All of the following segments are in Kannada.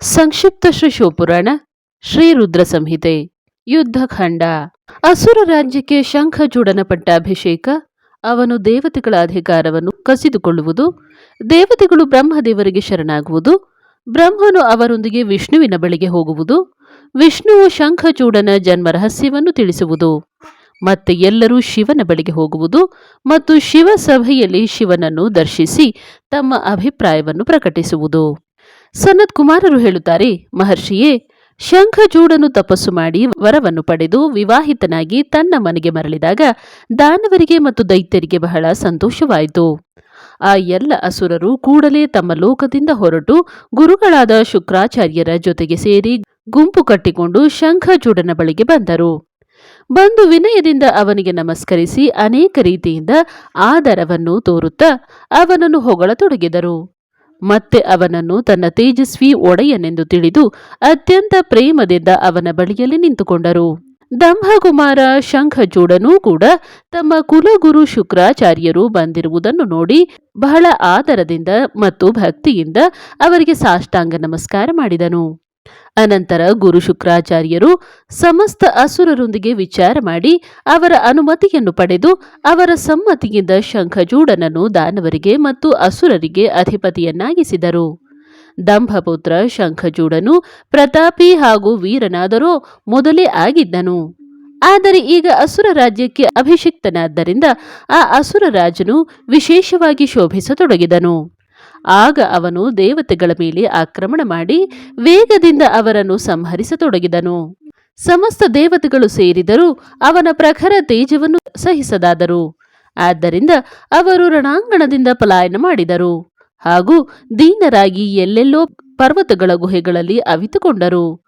ಸಂಕ್ಷಿಪ್ತ ಶ್ರೀ ಶಿವಪುರಾಣ ಶ್ರೀ ರುದ್ರ ಸಂಹಿತೆ ಯುದ್ಧಖಂಡ ಅಸುರ ರಾಜ್ಯಕ್ಕೆ ಶಂಖಚೂಡನ ಪಟ್ಟಾಭಿಷೇಕ, ಅವನು ದೇವತೆಗಳ ಅಧಿಕಾರವನ್ನು ಕಸಿದುಕೊಳ್ಳುವುದು, ದೇವತೆಗಳು ಬ್ರಹ್ಮದೇವರಿಗೆ ಶರಣಾಗುವುದು, ಬ್ರಹ್ಮನು ಅವರೊಂದಿಗೆ ವಿಷ್ಣುವಿನ ಬಳಿಗೆ ಹೋಗುವುದು, ವಿಷ್ಣುವು ಶಂಖಚೂಡನ ಜನ್ಮ ರಹಸ್ಯವನ್ನು ತಿಳಿಸುವುದು. ಮತ್ತೆ ಎಲ್ಲರೂ ಶಿವನ ಬಳಿಗೆ ಹೋಗುವುದು ಮತ್ತು ಶಿವ ಸಭೆಯಲ್ಲಿ ಶಿವನನ್ನು ದರ್ಶಿಸಿ ತಮ್ಮ ಅಭಿಪ್ರಾಯವನ್ನು ಪ್ರಕಟಿಸುವುದು. ಸನತ್ ಕುಮಾರರು ಹೇಳುತ್ತಾರೆ, ಮಹರ್ಷಿಯೇ, ಶಂಖಚೂಡನು ತಪಸ್ಸು ಮಾಡಿ ವರವನ್ನು ಪಡೆದು ವಿವಾಹಿತನಾಗಿ ತನ್ನ ಮನೆಗೆ ಮರಳಿದಾಗ ದಾನವರಿಗೆ ಮತ್ತು ದೈತ್ಯರಿಗೆ ಬಹಳ ಸಂತೋಷವಾಯಿತು. ಆ ಎಲ್ಲ ಅಸುರರು ಕೂಡಲೇ ತಮ್ಮ ಲೋಕದಿಂದ ಹೊರಟು ಗುರುಗಳಾದ ಶುಕ್ರಾಚಾರ್ಯರ ಜೊತೆಗೆ ಸೇರಿ ಗುಂಪು ಕಟ್ಟಿಕೊಂಡು ಶಂಖಚೂಡನ ಬಳಿಗೆ ಬಂದರು. ಬಂದು ವಿನಯದಿಂದ ಅವನಿಗೆ ನಮಸ್ಕರಿಸಿ ಅನೇಕ ರೀತಿಯಿಂದ ಆದರವನ್ನು ತೋರುತ್ತಾ ಅವನನ್ನು ಹೊಗಳತೊಡಗಿದರು. ಮತ್ತೆ ಅವನನ್ನು ತನ್ನ ತೇಜಸ್ವಿ ಒಡೆಯನೆಂದು ತಿಳಿದು ಅತ್ಯಂತ ಪ್ರೇಮದಿಂದ ಅವನ ಬಳಿಯಲ್ಲಿ ನಿಂತುಕೊಂಡರು. ದಂಭಕುಮಾರ ಶಂಖಜೂಡನೂ ಕೂಡ ತಮ್ಮ ಕುಲಗುರು ಶುಕ್ರಾಚಾರ್ಯರು ಬಂದಿರುವುದನ್ನು ನೋಡಿ ಬಹಳ ಆದರದಿಂದ ಮತ್ತು ಭಕ್ತಿಯಿಂದ ಅವರಿಗೆ ಸಾಷ್ಟಾಂಗ ನಮಸ್ಕಾರ ಮಾಡಿದನು. ಅನಂತರ ಗುರು ಶುಕ್ರಾಚಾರ್ಯರು ಸಮಸ್ತ ಅಸುರರೊಂದಿಗೆ ವಿಚಾರ ಮಾಡಿ ಅವರ ಅನುಮತಿಯನ್ನು ಪಡೆದು ಅವರ ಸಮ್ಮತಿಯಿಂದ ಶಂಖಜೂಡನನ್ನು ದಾನವರಿಗೆ ಮತ್ತು ಅಸುರರಿಗೆ ಅಧಿಪತಿಯನ್ನಾಗಿಸಿದರು. ದಂಭಪುತ್ರ ಶಂಖಜೂಡನು ಪ್ರತಾಪಿ ಹಾಗೂ ವೀರನಾದರೂ ಮೊದಲೇ ಆಗಿದ್ದನು. ಆದರೆ ಈಗ ಅಸುರ ರಾಜ್ಯಕ್ಕೆ ಅಭಿಷಿಕ್ತನಾದ್ದರಿಂದ ಆ ಅಸುರ ರಾಜನು ವಿಶೇಷವಾಗಿ ಶೋಭಿಸತೊಡಗಿದನು. ಆಗ ಅವನು ದೇವತೆಗಳ ಮೇಲೆ ಆಕ್ರಮಣ ಮಾಡಿ ವೇಗದಿಂದ ಅವರನ್ನು ಸಂಹರಿಸತೊಡಗಿದನು. ಸಮಸ್ತ ದೇವತೆಗಳು ಸೇರಿದರೂ ಅವನ ಪ್ರಖರ ತೇಜವನ್ನು ಸಹಿಸದಾದರು. ಆದ್ದರಿಂದ ಅವರು ರಣಾಂಗಣದಿಂದ ಪಲಾಯನ ಮಾಡಿದರು. ಹಾಗೂ ದೀನರಾಗಿ ಎಲ್ಲೆಲ್ಲೋ ಪರ್ವತಗಳ ಗುಹೆಗಳಲ್ಲಿ ಅವಿತುಕೊಂಡರು.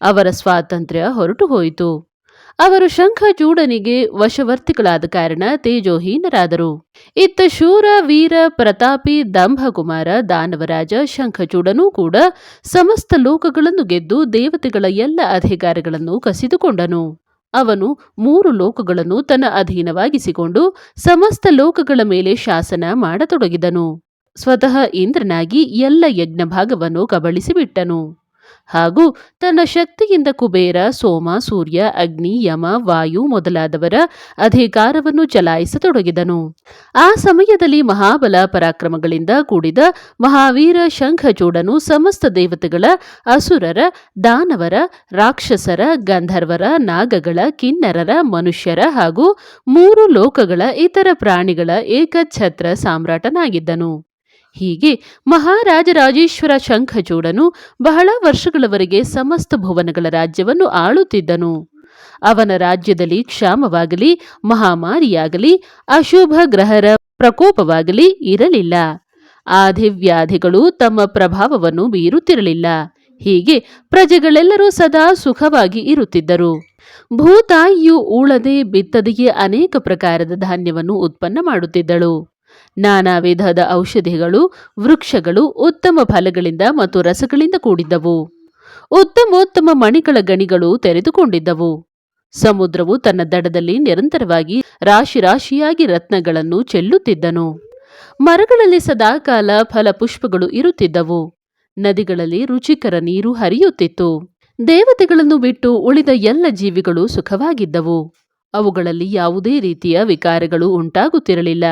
ಅವರ ಸ್ವಾತಂತ್ರ್ಯ ಹೊರಟು ಹೋಯಿತು ಅವರು ಶಂಖಚೂಡನಿಗೆ ವಶವರ್ತಿಗಳಾದ ಕಾರಣ ತೇಜೋಹೀನರಾದರು. ಇತ್ತ ಶೂರ ವೀರ ಪ್ರತಾಪಿ ದಂಭಕುಮಾರ ದಾನವರಾಜ ಶಂಖಚೂಡನೂ ಕೂಡ ಸಮಸ್ತ ಲೋಕಗಳನ್ನು ಗೆದ್ದು ದೇವತೆಗಳ ಎಲ್ಲ ಅಧಿಕಾರಗಳನ್ನು ಕಸಿದುಕೊಂಡನು. ಅವನು ಮೂರು ಲೋಕಗಳನ್ನು ತನ್ನ ಅಧೀನವಾಗಿಸಿಕೊಂಡು ಸಮಸ್ತ ಲೋಕಗಳ ಮೇಲೆ ಶಾಸನ ಮಾಡತೊಡಗಿದನು. ಸ್ವತಃ ಇಂದ್ರನಾಗಿ ಎಲ್ಲ ಯಜ್ಞ ಭಾಗವನ್ನು ಕಬಳಿಸಿಬಿಟ್ಟನು. ಹಾಗೂ ತನ್ನ ಶಕ್ತಿಯಿಂದ ಕುಬೇರ, ಸೋಮ, ಸೂರ್ಯ, ಅಗ್ನಿ, ಯಮ, ವಾಯು ಮೊದಲಾದವರ ಅಧಿಕಾರವನ್ನು ಚಲಾಯಿಸತೊಡಗಿದನು. ಆ ಸಮಯದಲ್ಲಿ ಮಹಾಬಲ ಪರಾಕ್ರಮಗಳಿಂದ ಕೂಡಿದ ಮಹಾವೀರ ಶಂಖಚೂಡನು ಸಮಸ್ತ ದೇವತೆಗಳ, ಅಸುರರ, ದಾನವರ, ರಾಕ್ಷಸರ, ಗಂಧರ್ವರ, ನಾಗಗಳ, ಕಿನ್ನರರ, ಮನುಷ್ಯರ ಹಾಗೂ ಮೂರು ಲೋಕಗಳ ಇತರ ಪ್ರಾಣಿಗಳ ಏಕಛತ್ರ ಸಾಮ್ರಾಟನಾಗಿದ್ದನು. ಹೀಗೆ ಮಹಾರಾಜರಾಜೇಶ್ವರ ಶಂಖಚೂಡನು ಬಹಳ ವರ್ಷಗಳವರೆಗೆ ಸಮಸ್ತ ಭುವನಗಳ ರಾಜ್ಯವನ್ನು ಆಳುತ್ತಿದ್ದನು. ಅವನ ರಾಜ್ಯದಲ್ಲಿ ಕ್ಷಾಮವಾಗಲಿ, ಮಹಾಮಾರಿಯಾಗಲಿ, ಅಶುಭ ಗ್ರಹರ ಪ್ರಕೋಪವಾಗಲಿ ಇರಲಿಲ್ಲ. ಆದಿವ್ಯಾಧಿಗಳು ತಮ್ಮ ಪ್ರಭಾವವನ್ನು ಬೀರುತ್ತಿರಲಿಲ್ಲ. ಹೀಗೆ ಪ್ರಜೆಗಳೆಲ್ಲರೂ ಸದಾ ಸುಖವಾಗಿ ಇರುತ್ತಿದ್ದರು. ಭೂತಾಯಿಯು ಉಳದೆ ಬಿತ್ತದೆಯೇ ಅನೇಕ ಪ್ರಕಾರದ ಧಾನ್ಯವನ್ನು ಉತ್ಪನ್ನ ಮಾಡುತ್ತಿದ್ದಳು. ನಾನಾ ವಿಧದ ಔಷಧಿಗಳು, ವೃಕ್ಷಗಳು ಉತ್ತಮ ಫಲಗಳಿಂದ ಮತ್ತು ರಸಗಳಿಂದ ಕೂಡಿದ್ದವು. ಉತ್ತಮೋತ್ತಮ ಮಣಿಗಳ ಗಣಿಗಳು ತೆರೆದುಕೊಂಡಿದ್ದವು. ಸಮುದ್ರವು ತನ್ನ ದಡದಲ್ಲಿ ನಿರಂತರವಾಗಿ ರಾಶಿ ರಾಶಿಯಾಗಿ ರತ್ನಗಳನ್ನು ಚೆಲ್ಲುತ್ತಿದ್ದನು. ಮರಗಳಲ್ಲಿ ಸದಾಕಾಲ ಫಲಪುಷ್ಪಗಳು ಇರುತ್ತಿದ್ದವು. ನದಿಗಳಲ್ಲಿ ರುಚಿಕರ ನೀರು ಹರಿಯುತ್ತಿತ್ತು. ದೇವತೆಗಳನ್ನು ಬಿಟ್ಟು ಉಳಿದ ಎಲ್ಲ ಜೀವಿಗಳು ಸುಖವಾಗಿದ್ದವು. ಅವುಗಳಲ್ಲಿ ಯಾವುದೇ ರೀತಿಯ ವಿಕಾರಗಳು ಉಂಟಾಗುತ್ತಿರಲಿಲ್ಲ.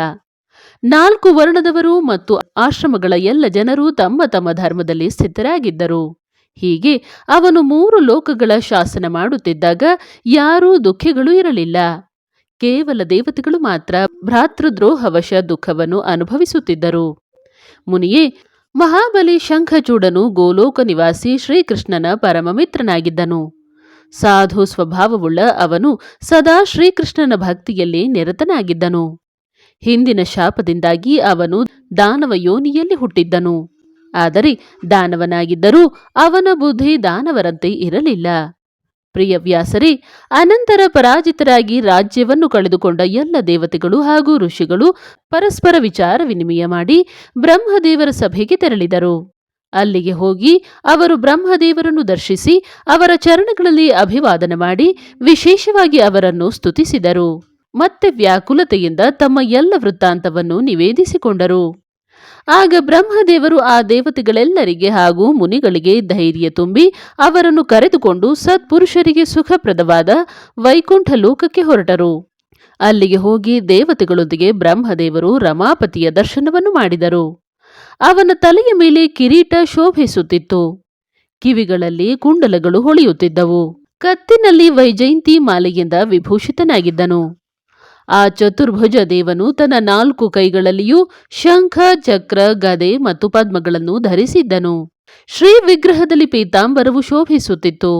ನಾಲ್ಕು ವರ್ಣದವರು ಮತ್ತು ಆಶ್ರಮಗಳ ಎಲ್ಲ ಜನರು ತಮ್ಮ ತಮ್ಮ ಧರ್ಮದಲ್ಲಿ ಸ್ಥಿತರಾಗಿದ್ದರು. ಹೀಗೆ ಅವನು ಮೂರು ಲೋಕಗಳ ಶಾಸನ ಮಾಡುತ್ತಿದ್ದಾಗ ಯಾರೂ ದುಃಖಿಗಳು ಇರಲಿಲ್ಲ. ಕೇವಲ ದೇವತೆಗಳು ಮಾತ್ರ ಭ್ರಾತೃದ್ರೋಹವಶ ದುಃಖವನ್ನು ಅನುಭವಿಸುತ್ತಿದ್ದರು. ಮುನಿಯೇ, ಮಹಾಬಲಿ ಶಂಖಚೂಡನು ಗೋಲೋಕ ನಿವಾಸಿ ಶ್ರೀಕೃಷ್ಣನ ಪರಮಮಿತ್ರನಾಗಿದ್ದನು. ಸಾಧು ಸ್ವಭಾವವುಳ್ಳ ಅವನು ಸದಾ ಶ್ರೀಕೃಷ್ಣನ ಭಕ್ತಿಯಲ್ಲಿ ನಿರತನಾಗಿದ್ದನು. ಹಿಂದಿನ ಶಾಪದಿಂದಾಗಿ ಅವನು ದಾನವ ಯೋನಿಯಲ್ಲಿ ಹುಟ್ಟಿದ್ದನು. ಆದರೆ ದಾನವನಾಗಿದ್ದರೂ ಅವನ ಬುದ್ಧಿ ದಾನವರಂತೆ ಇರಲಿಲ್ಲ. ಪ್ರಿಯ ವ್ಯಾಸರೇ, ಅನಂತರ ಪರಾಜಿತರಾಗಿ ರಾಜ್ಯವನ್ನು ಕಳೆದುಕೊಂಡ ಎಲ್ಲ ದೇವತೆಗಳು ಹಾಗೂ ಋಷಿಗಳು ಪರಸ್ಪರ ವಿಚಾರ ವಿನಿಮಯ ಮಾಡಿ ಬ್ರಹ್ಮದೇವರ ಸಭೆಗೆ ತೆರಳಿದರು. ಅಲ್ಲಿಗೆ ಹೋಗಿ ಅವರು ಬ್ರಹ್ಮದೇವರನ್ನು ದರ್ಶಿಸಿ ಅವರ ಚರಣಗಳಲ್ಲಿ ಅಭಿವಾದನ ಮಾಡಿ ವಿಶೇಷವಾಗಿ ಅವರನ್ನು ಸ್ತುತಿಸಿದರು. ಮತ್ತೆ ವ್ಯಾಕುಲತೆಯಿಂದ ತಮ್ಮ ಎಲ್ಲ ವೃತ್ತಾಂತವನ್ನು ನಿವೇದಿಸಿಕೊಂಡರು. ಆಗ ಬ್ರಹ್ಮದೇವರು ಆ ದೇವತೆಗಳೆಲ್ಲರಿಗೆ ಹಾಗೂ ಮುನಿಗಳಿಗೆ ಧೈರ್ಯ ತುಂಬಿ ಅವರನ್ನು ಕರೆದುಕೊಂಡು ಸತ್ಪುರುಷರಿಗೆ ಸುಖಪ್ರದವಾದ ವೈಕುಂಠ ಲೋಕಕ್ಕೆ ಹೊರಟರು. ಅಲ್ಲಿಗೆ ಹೋಗಿ ದೇವತೆಗಳೊಂದಿಗೆ ಬ್ರಹ್ಮದೇವರು ರಮಾಪತಿಯ ದರ್ಶನವನ್ನು ಮಾಡಿದರು. ಅವನ ತಲೆಯ ಮೇಲೆ ಕಿರೀಟ ಶೋಭಿಸುತ್ತಿತ್ತು. ಕಿವಿಗಳಲ್ಲಿ ಕುಂಡಲಗಳು ಹೊಳೆಯುತ್ತಿದ್ದವು. ಕತ್ತಿನಲ್ಲಿ ವೈಜಯಂತಿ ಮಾಲೆಯಿಂದ ವಿಭೂಷಿತನಾಗಿದ್ದನು. ಆ ಚತುರ್ಭುಜ ದೇವನು ತನ್ನ ನಾಲ್ಕು ಕೈಗಳಲ್ಲಿಯೂ ಶಂಖ, ಚಕ್ರ, ಗದೆ ಮತ್ತು ಪದ್ಮಗಳನ್ನು ಧರಿಸಿದ್ದನು. ಶ್ರೀ ವಿಗ್ರಹದಲ್ಲಿ ಪೀತಾಂಬರವು ಶೋಭಿಸುತ್ತಿತ್ತು.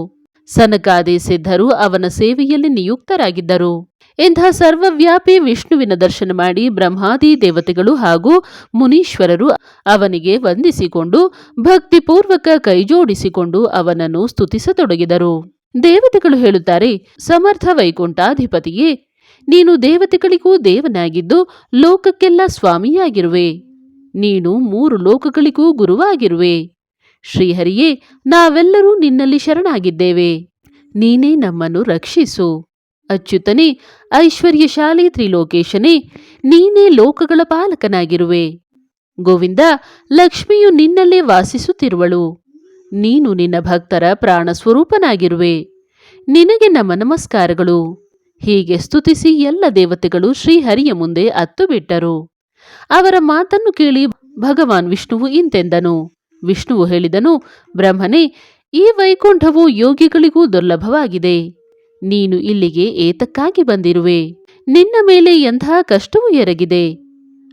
ಸನಕಾದಿ ಸಿದ್ಧರು ಅವನ ಸೇವೆಯಲ್ಲಿ ನಿಯುಕ್ತರಾಗಿದ್ದರು. ಇಂಥ ಸರ್ವವ್ಯಾಪಿ ವಿಷ್ಣುವಿನ ದರ್ಶನ ಮಾಡಿ ಬ್ರಹ್ಮಾದಿ ದೇವತೆಗಳು ಹಾಗೂ ಮುನೀಶ್ವರರು ಅವನಿಗೆ ವಂದಿಸಿಕೊಂಡು, ಭಕ್ತಿಪೂರ್ವಕ ಕೈಜೋಡಿಸಿಕೊಂಡು ಅವನನ್ನು ಸ್ತುತಿಸತೊಡಗಿದರು. ದೇವತೆಗಳು ಹೇಳುತ್ತಾರೆ, ಸಮರ್ಥ ವೈಕುಂಠಾಧಿಪತಿಯೇ ನೀನು ದೇವತೆಗಳಿಗೂ ದೇವನಾಗಿದ್ದು ಲೋಕಕ್ಕೆಲ್ಲ ಸ್ವಾಮಿಯಾಗಿರುವೆ. ನೀನು ಮೂರು ಲೋಕಗಳಿಗೂ ಗುರುವಾಗಿರುವೆ. ಶ್ರೀಹರಿಯೇ, ನಾವೆಲ್ಲರೂ ನಿನ್ನಲ್ಲಿ ಶರಣಾಗಿದ್ದೇವೆ. ನೀನೇ ನಮ್ಮನ್ನು ರಕ್ಷಿಸು. ಅಚ್ಯುತನೇ, ಐಶ್ವರ್ಯಶಾಲಿ ತ್ರಿಲೋಕೇಶನೇ, ನೀನೇ ಲೋಕಗಳ ಪಾಲಕನಾಗಿರುವೆ. ಗೋವಿಂದ, ಲಕ್ಷ್ಮಿಯು ನಿನ್ನಲ್ಲೇ ವಾಸಿಸುತ್ತಿರುವಳು. ನೀನು ನಿನ್ನ ಭಕ್ತರ ಪ್ರಾಣ ಸ್ವರೂಪನಾಗಿರುವೆ ನಿನಗೆ ನಮ್ಮ ನಮಸ್ಕಾರಗಳು. ಹೀಗೆ ಸ್ತುತಿಸಿ ಎಲ್ಲ ದೇವತೆಗಳು ಶ್ರೀಹರಿಯ ಮುಂದೆ ಅತ್ತು ಬಿಟ್ಟರು ಅವರ ಮಾತನ್ನು ಕೇಳಿ ಭಗವಾನ್ ವಿಷ್ಣುವು ಇಂತೆಂದನು. ವಿಷ್ಣುವು ಹೇಳಿದನು, ಬ್ರಹ್ಮನೇ, ಈ ವೈಕುಂಠವು ಯೋಗಿಗಳಿಗೂ ದುರ್ಲಭವಾಗಿದೆ. ನೀನು ಇಲ್ಲಿಗೆ ಏತಕ್ಕಾಗಿ ಬಂದಿರುವೆ? ನಿನ್ನ ಮೇಲೆ ಎಂಥ ಕಷ್ಟವು ಎರಗಿದೆ?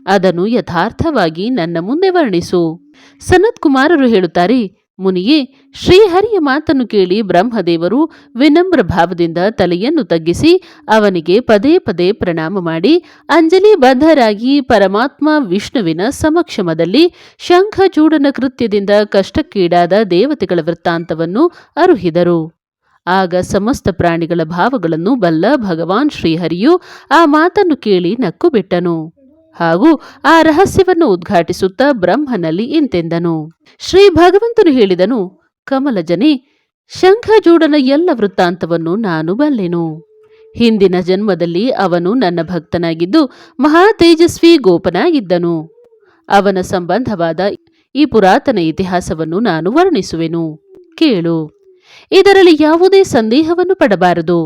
ಅದನ್ನು ಯಥಾರ್ಥವಾಗಿ ನನ್ನ ಮುಂದೆ ವರ್ಣಿಸು. ಸನತ್ ಕುಮಾರರು ಹೇಳುತ್ತಾರೆ ಮುನಿಯೇ, ಶ್ರೀಹರಿಯ ಮಾತನ್ನು ಕೇಳಿ ಬ್ರಹ್ಮದೇವರು ವಿನಮ್ರ ಭಾವದಿಂದ ತಲೆಯನ್ನು ತಗ್ಗಿಸಿ ಅವನಿಗೆ ಪದೇ ಪದೇ ಪ್ರಣಾಮ ಮಾಡಿ, ಅಂಜಲಿ ಬದ್ಧರಾಗಿ ಪರಮಾತ್ಮ ವಿಷ್ಣುವಿನ ಸಮಕ್ಷಮದಲ್ಲಿ ಶಂಖಚೂಡನ ಕೃತ್ಯದಿಂದ ಕಷ್ಟಕ್ಕೀಡಾದ ದೇವತೆಗಳ ವೃತ್ತಾಂತವನ್ನು ಅರುಹಿದರು. ಆಗ ಸಮಸ್ತ ಪ್ರಾಣಿಗಳ ಭಾವಗಳನ್ನು ಬಲ್ಲ ಭಗವಾನ್ ಶ್ರೀಹರಿಯು ಆ ಮಾತನ್ನು ಕೇಳಿ ನಕ್ಕು ಬಿಟ್ಟನು. ಹಾಗೂ ಆ ರಹಸ್ಯವನ್ನು ಉದ್ಘಾಟಿಸುತ್ತಾ ಬ್ರಹ್ಮನಲ್ಲಿ ಇಂತೆಂದನು. ಶ್ರೀ ಭಗವಂತನು ಹೇಳಿದನು ಕಮಲಜನೆ ಶಂಖಜೂಡನ ಎಲ್ಲ ವೃತ್ತಾಂತವನ್ನು ನಾನು ಬಲ್ಲೆನು. ಹಿಂದಿನ ಜನ್ಮದಲ್ಲಿ ಅವನು ನನ್ನ ಭಕ್ತನಾಗಿದ್ದು ಮಹಾ ತೇಜಸ್ವಿ ಗೋಪನಾಗಿದ್ದನು. ಅವನ ಸಂಬಂಧವಾದ ಈ ಪುರಾತನ ಇತಿಹಾಸವನ್ನು ನಾನು ವರ್ಣಿಸುವೆನು. ಕೇಳು, ಇದರಲ್ಲಿ ಯಾವುದೇ ಸಂದೇಹವನ್ನು ಪಡಬಾರದು.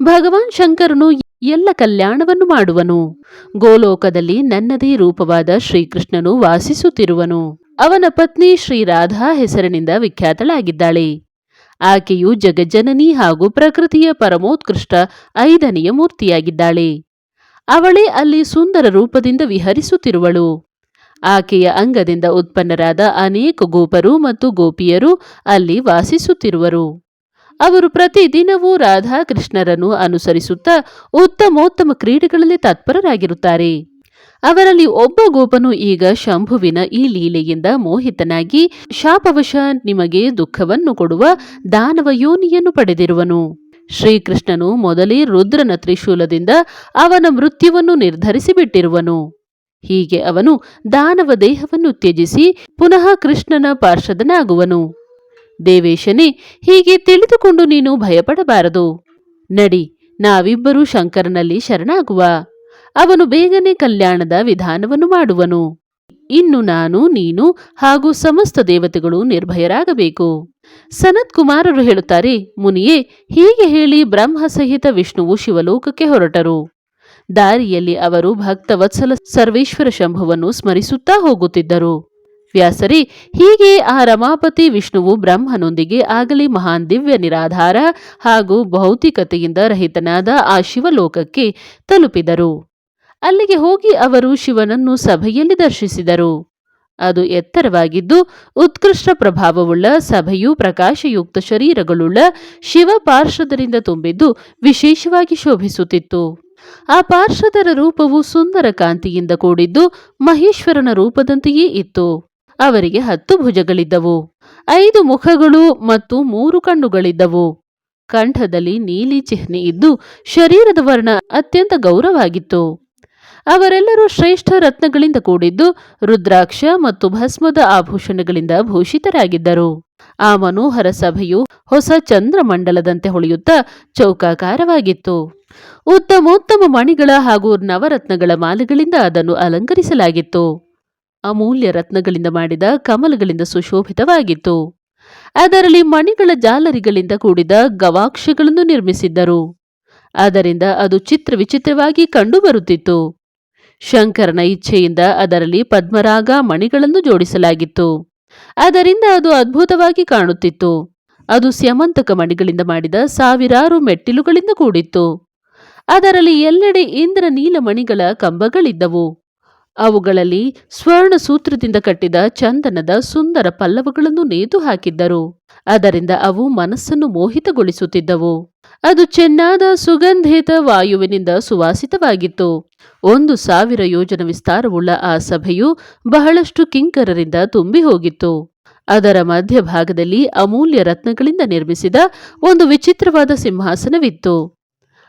ಭಗವಾನ್ ಶಂಕರನು ಎಲ್ಲ ಕಲ್ಯಾಣವನ್ನು ಮಾಡುವನು. ಗೋಲೋಕದಲ್ಲಿ ನನ್ನದೇ ರೂಪವಾದ ಶ್ರೀಕೃಷ್ಣನು ವಾಸಿಸುತ್ತಿರುವನು. ಅವನ ಪತ್ನಿ ಶ್ರೀರಾಧಾ ಹೆಸರಿನಿಂದ ವಿಖ್ಯಾತಳಾಗಿದ್ದಾಳೆ. ಆಕೆಯು ಜಗಜ್ಜನನಿ ಹಾಗೂ ಪ್ರಕೃತಿಯ ಪರಮೋತ್ಕೃಷ್ಟ ಐದನೆಯ ಮೂರ್ತಿಯಾಗಿದ್ದಾಳೆ. ಅವಳೇ ಅಲ್ಲಿ ಸುಂದರ ರೂಪದಿಂದ ವಿಹರಿಸುತ್ತಿರುವಳು. ಆಕೆಯ ಅಂಗದಿಂದ ಉತ್ಪನ್ನರಾದ ಅನೇಕ ಗೋಪರು ಮತ್ತು ಗೋಪಿಯರು ಅಲ್ಲಿ ವಾಸಿಸುತ್ತಿರುವರು. ಅವರು ಪ್ರತಿದಿನವೂ ರಾಧಾಕೃಷ್ಣರನ್ನು ಅನುಸರಿಸುತ್ತಾ ಉತ್ತಮೋತ್ತಮ ಕ್ರೀಡೆಗಳಲ್ಲಿ ತತ್ಪರರಾಗಿರುತ್ತಾರೆ. ಅವರಲ್ಲಿ ಒಬ್ಬ ಗೋಪನು ಈಗ ಶಂಭುವಿನ ಈ ಲೀಲೆಯಿಂದ ಮೋಹಿತನಾಗಿ ಶಾಪವಶ ನಿಮಗೆ ದುಃಖವನ್ನು ಕೊಡುವ ದಾನವ ಯೋನಿಯನ್ನು ಪಡೆದಿರುವನು. ಶ್ರೀಕೃಷ್ಣನು ಮೊದಲೇ ರುದ್ರನ ತ್ರಿಶೂಲದಿಂದ ಅವನ ಮೃತ್ಯುವನ್ನು ನಿರ್ಧರಿಸಿಬಿಟ್ಟಿರುವನು. ಹೀಗೆ ಅವನು ದಾನವ ದೇಹವನ್ನು ತ್ಯಜಿಸಿ ಪುನಃ ಕೃಷ್ಣನ ಪಾರ್ಷದನಾಗುವನು. ದೇವೇಶನೇ ಹೀಗೆ ತಿಳಿದುಕೊಂಡು ನೀನು ಭಯಪಡಬಾರದು. ನಡಿ, ನಾವಿಬ್ಬರೂ ಶಂಕರನಲ್ಲಿ ಶರಣಾಗುವ. ಅವನು ಬೇಗನೆ ಕಲ್ಯಾಣದ ವಿಧಾನವನ್ನು ಮಾಡುವನು. ಇನ್ನು ನಾನು, ನೀನು ಹಾಗೂ ಸಮಸ್ತ ದೇವತೆಗಳು ನಿರ್ಭಯರಾಗಬೇಕು. ಸನತ್ ಕುಮಾರರು ಹೇಳುತ್ತಾರೆ, ಮುನಿಯೇ, ಹೀಗೆ ಹೇಳಿ ಬ್ರಹ್ಮ ಸಹಿತ ವಿಷ್ಣುವು ಶಿವಲೋಕಕ್ಕೆ ಹೊರಟರು. ದಾರಿಯಲ್ಲಿ ಅವರು ಭಕ್ತವತ್ಸಲ ಸರ್ವೇಶ್ವರ ಶಂಭುವನ್ನು ಸ್ಮರಿಸುತ್ತಾ ಹೋಗುತ್ತಿದ್ದರು. ವ್ಯಾಸರಿ, ಹೀಗೆ ಆ ರಮಾಪತಿ ವಿಷ್ಣುವು ಬ್ರಹ್ಮನೊಂದಿಗೆ ಆಗಲಿ ಮಹಾನ್ ದಿವ್ಯ ನಿರಾಧಾರ ಹಾಗೂ ಭೌತಿಕತೆಯಿಂದ ರಹಿತನಾದ ಆ ಶಿವಲೋಕಕ್ಕೆ ತಲುಪಿದರು. ಅಲ್ಲಿಗೆ ಹೋಗಿ ಅವರು ಶಿವನನ್ನು ಸಭೆಯಲ್ಲಿ ದರ್ಶಿಸಿದರು. ಅದು ಎತ್ತರವಾಗಿದ್ದು, ಉತ್ಕೃಷ್ಟ ಪ್ರಭಾವವುಳ್ಳ ಸಭೆಯು ಪ್ರಕಾಶಯುಕ್ತ ಶರೀರಗಳುಳ್ಳ ಶಿವ ಪಾರ್ಷದರಿಂದ ತುಂಬಿದ್ದು ವಿಶೇಷವಾಗಿ ಶೋಭಿಸುತ್ತಿತ್ತು. ಆ ಪಾರ್ಶ್ವದರ ರೂಪವು ಸುಂದರ ಕಾಂತಿಯಿಂದ ಕೂಡಿದ್ದು ಮಹೇಶ್ವರನ ರೂಪದಂತೆಯೇ ಇತ್ತು. ಅವರಿಗೆ ಹತ್ತು ಭುಜಗಳಿದ್ದವು. ಐದು ಮುಖಗಳು ಮತ್ತು ಮೂರು ಕಣ್ಣುಗಳಿದ್ದವು. ಕಂಠದಲ್ಲಿ ನೀಲಿ ಚಿಹ್ನೆ ಇದ್ದು ಶರೀರದ ವರ್ಣ ಅತ್ಯಂತ ಗೌರವಾಗಿತ್ತು. ಅವರೆಲ್ಲರೂ ಶ್ರೇಷ್ಠ ರತ್ನಗಳಿಂದ ಕೂಡಿದ್ದು ರುದ್ರಾಕ್ಷ ಮತ್ತು ಭಸ್ಮದ ಆಭೂಷಣಗಳಿಂದ ಭೂಷಿತರಾಗಿದ್ದರು. ಆ ಮನೋಹರ ಸಭೆಯು ಹೊಸ ಚಂದ್ರಮಂಡಲದಂತೆ ಹೊಳೆಯುತ್ತಾ ಚೌಕಾಕಾರವಾಗಿತ್ತು. ಉತ್ತಮೋತ್ತಮ ಮಣಿಗಳ ಹಾಗೂ ನವರತ್ನಗಳ ಮಾಲೆಗಳಿಂದ ಅದನ್ನು ಅಲಂಕರಿಸಲಾಗಿತ್ತು. ಅಮೂಲ್ಯ ರತ್ನಗಳಿಂದ ಮಾಡಿದ ಕಮಲಗಳಿಂದ ಸುಶೋಭಿತವಾಗಿತ್ತು. ಅದರಲ್ಲಿ ಮಣಿಗಳ ಜಾಲರಿಗಳಿಂದ ಕೂಡಿದ ಗವಾಕ್ಷಗಳನ್ನು ನಿರ್ಮಿಸಿದ್ದರು. ಅದರಿಂದ ಅದು ಚಿತ್ರ ವಿಚಿತ್ರವಾಗಿ ಕಂಡುಬರುತ್ತಿತ್ತು ಶಂಕರನ ಇಚ್ಛೆಯಿಂದ ಅದರಲ್ಲಿ ಪದ್ಮರಾಗ ಮಣಿಗಳನ್ನು ಜೋಡಿಸಲಾಗಿತ್ತು. ಅದರಿಂದ ಅದು ಅದ್ಭುತವಾಗಿ ಕಾಣುತ್ತಿತ್ತು. ಅದು ಸ್ಯಮಂತಕ ಮಣಿಗಳಿಂದ ಮಾಡಿದ ಸಾವಿರಾರು ಮೆಟ್ಟಿಲುಗಳಿಂದ ಕೂಡಿತ್ತು. ಅದರಲ್ಲಿ ಎಲ್ಲೆಡೆ ಇಂದ್ರ ನೀಲಮಣಿಗಳ ಕಂಬಗಳಿದ್ದವು. ಅವುಗಳಲ್ಲಿ ಸ್ವರ್ಣ ಸೂತ್ರದಿಂದ ಕಟ್ಟಿದ ಚಂದನದ ಸುಂದರ ಪಲ್ಲವಗಳನ್ನು ನೇತು ಹಾಕಿದ್ದರು. ಅದರಿಂದ ಅವು ಮನಸ್ಸನ್ನು ಮೋಹಿತಗೊಳಿಸುತ್ತಿದ್ದವು. ಅದು ಚೆನ್ನಾದ ಸುಗಂಧಿತ ವಾಯುವಿನಿಂದ ಸುವಾಸಿತವಾಗಿತ್ತು. ಒಂದು ಸಾವಿರ ಯೋಜನ ವಿಸ್ತಾರವುಳ್ಳ ಆ ಸಭೆಯು ಬಹಳಷ್ಟು ಕಿಂಕರರಿಂದ ತುಂಬಿ ಹೋಗಿತ್ತು ಅದರ ಮಧ್ಯಭಾಗದಲ್ಲಿ ಅಮೂಲ್ಯ ರತ್ನಗಳಿಂದ ನಿರ್ಮಿಸಿದ ಒಂದು ವಿಚಿತ್ರವಾದ ಸಿಂಹಾಸನವಿತ್ತು.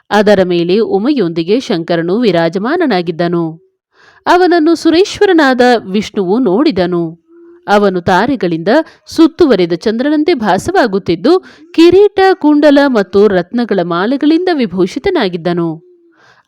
ಅದರ ಮೇಲೆ ಉಮೆಯೊಂದಿಗೆ ಶಂಕರನು ವಿರಾಜಮಾನನಾಗಿದ್ದನು. ಅವನನ್ನು ಸುರೇಶ್ವರನಾದ ವಿಷ್ಣುವು ನೋಡಿದನು. ಅವನು ತಾರೆಗಳಿಂದ ಸುತ್ತುವರಿದ ಚಂದ್ರನಂತೆ ಭಾಸವಾಗುತ್ತಿದ್ದು, ಕಿರೀಟ, ಕುಂಡಲ ಮತ್ತು ರತ್ನಗಳ ಮಾಲೆಗಳಿಂದ ವಿಭೂಷಿತನಾಗಿದ್ದನು.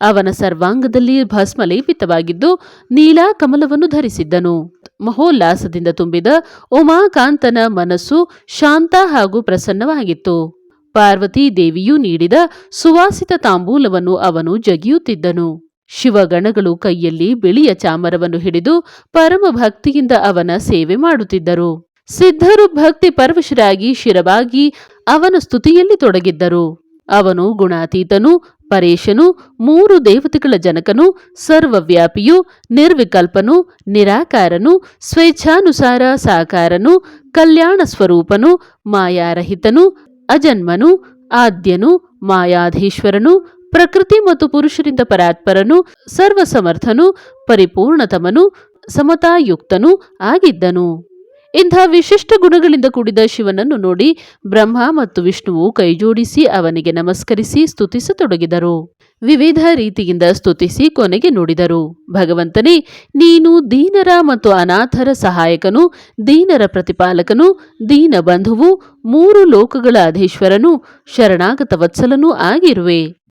ಅವನ ಸರ್ವಾಂಗದಲ್ಲಿ ಭಸ್ಮಲೇಪಿತವಾಗಿದ್ದು ನೀಲಾ ಕಮಲವನ್ನು ಧರಿಸಿದ್ದನು. ಮಹೋಲ್ಲಾಸದಿಂದ ತುಂಬಿದ ಉಮಾಕಾಂತನ ಮನಸ್ಸು ಶಾಂತ ಹಾಗೂ ಪ್ರಸನ್ನವಾಗಿತ್ತು. ಪಾರ್ವತೀ ದೇವಿಯು ನೀಡಿದ ಸುವಾಸಿತ ತಾಂಬೂಲವನ್ನು ಅವನು ಜಗಿಯುತ್ತಿದ್ದನು. ಶಿವಗಣಗಳು ಕೈಯಲ್ಲಿ ಬಿಳಿಯ ಚಾಮರವನ್ನು ಹಿಡಿದು ಪರಮ ಭಕ್ತಿಯಿಂದ ಅವನ ಸೇವೆ ಮಾಡುತ್ತಿದ್ದರು. ಸಿದ್ಧರು ಭಕ್ತಿ ಪರವಶರಾಗಿ ಶಿರವಾಗಿ ಅವನ ಸ್ತುತಿಯಲ್ಲಿ ತೊಡಗಿದ್ದರು. ಅವನು ಗುಣಾತೀತನು, ಪರೇಶನು, ಮೂರು ದೇವತೆಗಳ ಜನಕನು, ಸರ್ವವ್ಯಾಪಿಯು, ನಿರ್ವಿಕಲ್ಪನು, ನಿರಾಕಾರನು, ಸ್ವೇಚ್ಛಾನುಸಾರ ಸಾಕಾರನು, ಕಲ್ಯಾಣ ಸ್ವರೂಪನು, ಮಾಯಾರಹಿತನು, ಅಜನ್ಮನು, ಆದ್ಯನು, ಮಾಯಾಧೀಶ್ವರನು ಪ್ರಕೃತಿ ಮತ್ತು ಪುರುಷರಿಂದ ಪರಾತ್ಪರನು, ಸರ್ವಸಮರ್ಥನು, ಪರಿಪೂರ್ಣತಮನು, ಸಮತಾಯುಕ್ತನು ಆಗಿದ್ದನು. ಇಂಥ ವಿಶಿಷ್ಟ ಗುಣಗಳಿಂದ ಕೂಡಿದ ಶಿವನನ್ನು ನೋಡಿ ಬ್ರಹ್ಮ ಮತ್ತು ವಿಷ್ಣುವು ಕೈಜೋಡಿಸಿ ಅವನಿಗೆ ನಮಸ್ಕರಿಸಿ ಸ್ತುತಿಸತೊಡಗಿದರು. ವಿವಿಧ ರೀತಿಯಿಂದ ಸ್ತುತಿಸಿ ಕೊನೆಗೆ ನೋಡಿದರು. ಭಗವಂತನೇ, ನೀನು ದೀನರ ಮತ್ತು ಅನಾಥರ ಸಹಾಯಕನು, ದೀನರ ಪ್ರತಿಪಾಲಕನು ದೀನ ಬಂಧುವು ಮೂರು ಲೋಕಗಳ ಅಧೀಶ್ವರನು, ಶರಣಾಗತ ವತ್ಸಲನೂ ಆಗಿರುವೆ.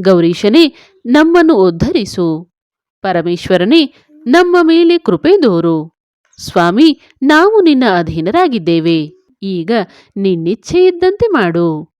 ಗೌರೀಶನೇ ನಮ್ಮನ್ನು ಉದ್ಧರಿಸು. ಪರಮೇಶ್ವರನೇ, ನಮ್ಮ ಮೇಲೆ ಕೃಪೆ ದೋರು. ಸ್ವಾಮಿ, ನಾವು ನಿನ್ನ ಅಧೀನರಾಗಿದ್ದೇವೆ. ಈಗ ನಿನ್ನಿಚ್ಛೆ ಇದ್ದಂತೆ ಮಾಡು.